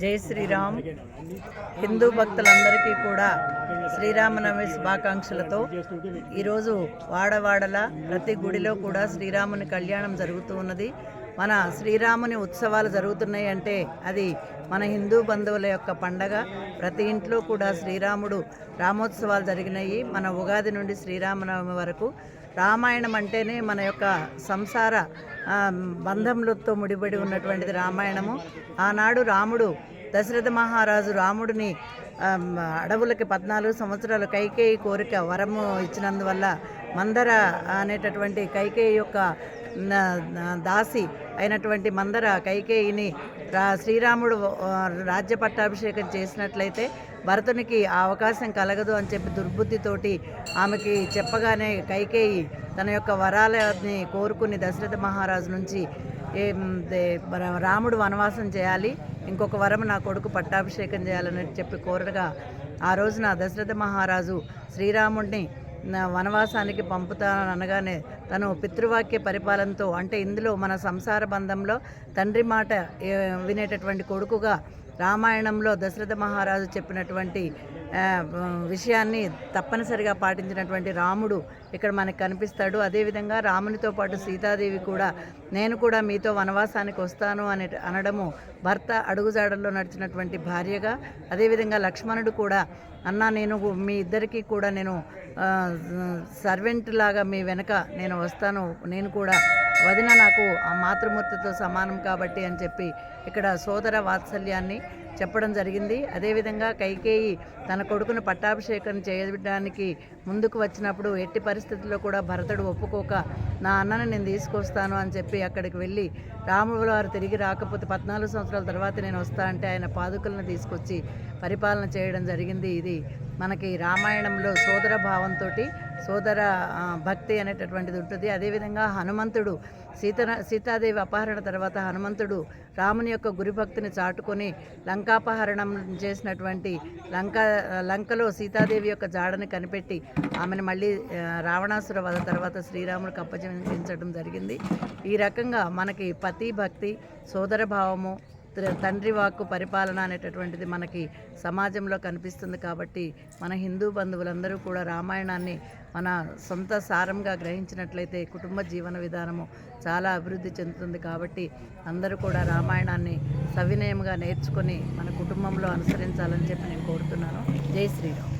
జై శ్రీరామ్. హిందూ భక్తులందరికీ కూడా శ్రీరామనవమి శుభాకాంక్షలతో ఈరోజు వాడవాడల ప్రతి గుడిలో కూడా శ్రీరాముని కళ్యాణం జరుగుతూ ఉన్నది. మన శ్రీరాముని ఉత్సవాలు జరుగుతున్నాయి అంటే అది మన హిందూ బంధువుల యొక్క పండగ. ప్రతి ఇంట్లో కూడా శ్రీరాముడు రామోత్సవాలు జరిగినాయి. మన ఉగాది నుండి శ్రీరామనవమి వరకు రామాయణం అంటేనే మన యొక్క సంసార బంధములతో ముడిపడి ఉన్నటువంటిది రామాయణము. ఆనాడు రాముడు దశరథ మహారాజు రాముడిని అడవులకి పద్నాలుగు సంవత్సరాలు కైకేయి కోరిక వరము ఇచ్చినందువల్ల మందర అనేటటువంటి కైకేయి యొక్క దాసి అయినటువంటి మందర కైకేయిని రా శ్రీరాముడు రాజ్య పట్టాభిషేకం చేసినట్లయితే భరతునికి ఆ అవకాశం కలగదు అని చెప్పి దుర్బుద్ధితోటి ఆమెకి చెప్పగానే కైకేయి తన యొక్క వరాలని కోరుకుని దశరథ మహారాజు నుంచి రాముడు వనవాసం చేయాలి ఇంకొక వరం నా కొడుకు పట్టాభిషేకం చేయాలని చెప్పి కోరగా ఆ రోజున దశరథ మహారాజు శ్రీరాముడిని వనవాసానికి పంపుతానని అనగానే తను పితృవాక్య పరిపాలనతో అంటే ఇందులో మన సంసార బంధంలో తండ్రి మాట వినేటటువంటి కొడుకుగా రామాయణంలో దశరథ మహారాజు చెప్పినటువంటి విషయాన్ని తప్పనిసరిగా పాటించినటువంటి రాముడు ఇక్కడ మనకు కనిపిస్తాడు. అదేవిధంగా రామునితో పాటు సీతాదేవి కూడా నేను కూడా మీతో వనవాసానికి వస్తాను అని అనడము భర్త అడుగుజాడల్లో నడిచినటువంటి భార్యగా అదేవిధంగా లక్ష్మణుడు కూడా అన్న నేను మీ ఇద్దరికీ కూడా నేను సర్వెంట్ లాగా మీ వెనక నేను వస్తాను. నేను కూడా వదిన నాకు ఆ మాతృమూర్తితో సమానం కాబట్టి అని చెప్పి ఇక్కడ సోదర వాత్సల్యాన్ని చెప్పడం జరిగింది. అదేవిధంగా కైకేయి తన కొడుకును పట్టాభిషేకం చేయడానికి ముందుకు వచ్చినప్పుడు ఎట్టి పరిస్థితుల్లో కూడా భరతుడు ఒప్పుకోక నా అన్నని నేను తీసుకొస్తాను అని చెప్పి అక్కడికి వెళ్ళి రాముల వారు తిరిగి రాకపోతే పద్నాలుగు సంవత్సరాల తర్వాత నేను వస్తా అంటే ఆయన పాదుకలను తీసుకొచ్చి పరిపాలన చేయడం జరిగింది. ఇది మనకి రామాయణంలో సోదర భావంతో సోదర భక్తి అనేటటువంటిది ఉంటుంది. అదేవిధంగా హనుమంతుడు సీత సీతాదేవి అపహరణ తర్వాత హనుమంతుడు రాముని యొక్క గురుభక్తిని చాటుకొని లంకాపహరణం చేసినటువంటి లంక లంకలో సీతాదేవి యొక్క జాడని కనిపెట్టి ఆమెను మళ్ళీ రావణాసుర వధ తర్వాత శ్రీరాముడికి అప్పగించడం జరిగింది. ఈ రకంగా మనకి పతి భక్తి సోదర భావము తండ్రి వాక్కు పరిపాలన అనేటటువంటిది మనకి సమాజంలో కనిపిస్తుంది కాబట్టి మన హిందూ బంధువులందరూ కూడా రామాయణాన్ని మన సొంత సారంగా గ్రహించినట్లయితే కుటుంబ జీవన విధానము చాలా అభివృద్ధి చెందుతుంది కాబట్టి అందరూ కూడా రామాయణాన్ని సవినయంగా నేర్చుకొని మన కుటుంబంలో అనుసరించాలని చెప్పి నేను కోరుతున్నాను. జై శ్రీరామ్.